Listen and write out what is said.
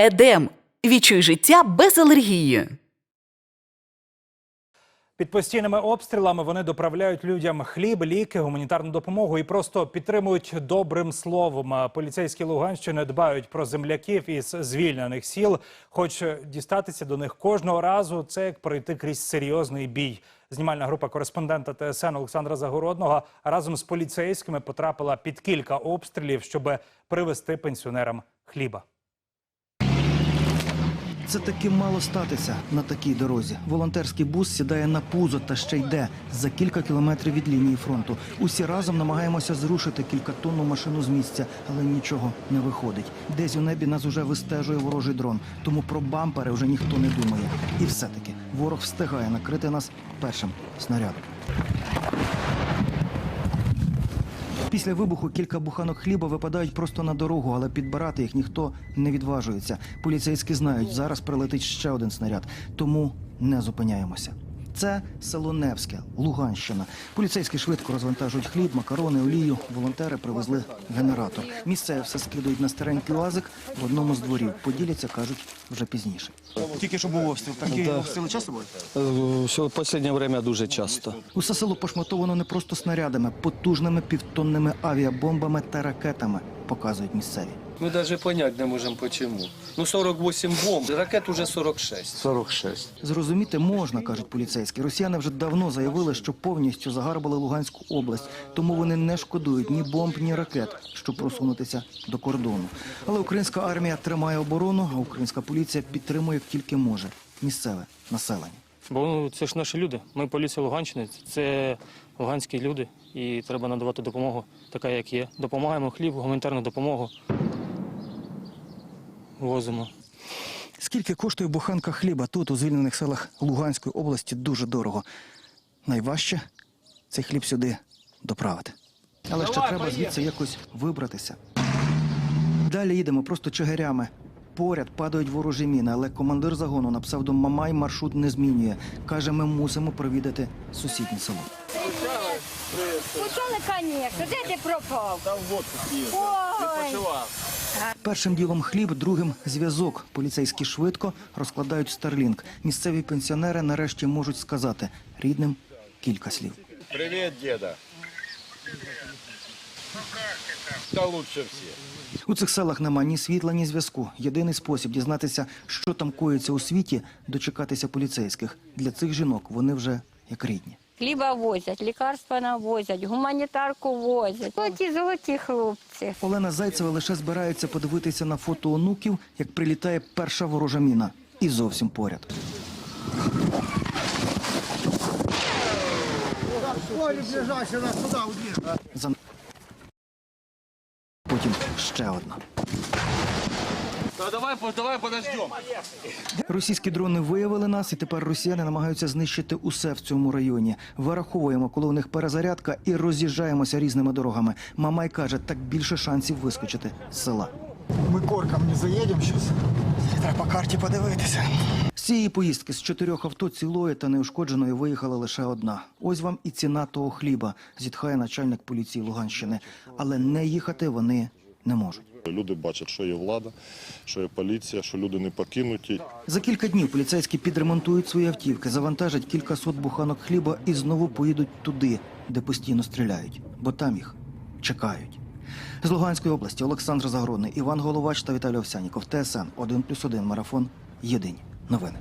Едем. Відчуй життя без алергії. Під постійними обстрілами вони доправляють людям хліб, ліки, гуманітарну допомогу і просто підтримують добрим словом. Поліцейські Луганщини дбають про земляків із звільнених сіл. Хоч дістатися до них кожного разу це як пройти крізь серйозний бій. Знімальна група кореспондента ТСН Олександра Загородного разом з поліцейськими потрапила під кілька обстрілів, щоб привезти пенсіонерам хліба. Це таки мало статися на такій дорозі. Волонтерський бус сідає на пузо та ще йде за кілька кілометрів від лінії фронту. Усі разом намагаємося зрушити кількатонну машину з місця, але нічого не виходить. Десь у небі нас уже вистежує ворожий дрон, тому про бампери вже ніхто не думає. І все-таки ворог встигає накрити нас першим снарядом. Після вибуху кілька буханок хліба випадають просто на дорогу, але підбирати їх ніхто не відважується. Поліцейські знають, зараз прилетить ще один снаряд, тому не зупиняємося. Це село Невське, Луганщина. Поліцейські швидко розвантажують хліб, макарони, олію. Волонтери привезли генератор. Місцеві все скидують на старенький лазик в одному з дворів. Поділяться, кажуть, вже пізніше. Тільки що був обстріл. Такі обстріли часто були? Е, Все в останнє время дуже часто. Усе село пошматовано не просто снарядами, потужними півтонними авіабомбами та ракетами, показують місцеві. Ми навіть понять не можемо почему. Ну 48 бомб, ракет уже 46. 46. Зрозуміти можна, кажуть поліцейські. Росіяни вже давно заявили, що повністю загарбали Луганську область, тому вони не шкодують ні бомб, ні ракет, щоб просунутися до кордону. Але українська армія тримає оборону, а українська поліція підтримує як тільки може місцеве населення. Бо ну, це ж наші люди. Ми поліція Луганщини, це луганські люди, і треба надавати допомогу, така як є. Допомагаємо хліб, гуманітарну допомогу. Возимо. Скільки коштує буханка хліба тут, у звільнених селах Луганської області, дуже дорого. Найважче цей хліб сюди доправити. Але ще треба звідси якось вибратися. Далі їдемо просто чигирями. Поряд падають ворожі міни, але командир загону на псевдо Мамай маршрут не змінює. Каже, ми мусимо провідати сусіднє село. Почали, конечно. Де ти пропав? Там в Ой. Першим ділом хліб, другим зв'язок. Поліцейські швидко розкладають старлінг. Місцеві пенсіонери нарешті можуть сказати рідним кілька слів. Привет, деда. Да лучше всех. У цих селах нема ні світла, ні зв'язку. Єдиний спосіб дізнатися, що там коїться у світі, дочекатися поліцейських. Для цих жінок вони вже як рідні. Хліба возять, лікарства навозять, гуманітарку возять. Золоті, золоті хлопці. Олена Зайцева лише збирається подивитися на фото онуків, як прилітає перша ворожа міна. І зовсім поряд. Потім ще одна. Давай, давай подождем. Російські дрони виявили нас, і тепер росіяни намагаються знищити усе в цьому районі. Вираховуємо, коли у них перезарядка, і роз'їжджаємося різними дорогами. Мамай каже, так більше шансів вискочити з села. Ми корком не заїдемо зараз. Треба по карті подивитися. З цієї поїздки з чотирьох авто цілої та неушкодженої виїхала лише одна. Ось вам і ціна того хліба, зітхає начальник поліції Луганщини. Але не їхати вони не можуть. Люди бачать, що є влада, що є поліція, що люди не покинуті. За кілька днів поліцейські підремонтують свої автівки, завантажать кілька сот буханок хліба і знову поїдуть туди, де постійно стріляють, бо там їх чекають. З Луганської області Олександр Загородний, Іван Головач та Віталій Овсяніков. ТСН 1+,1 марафон. Єдині новини.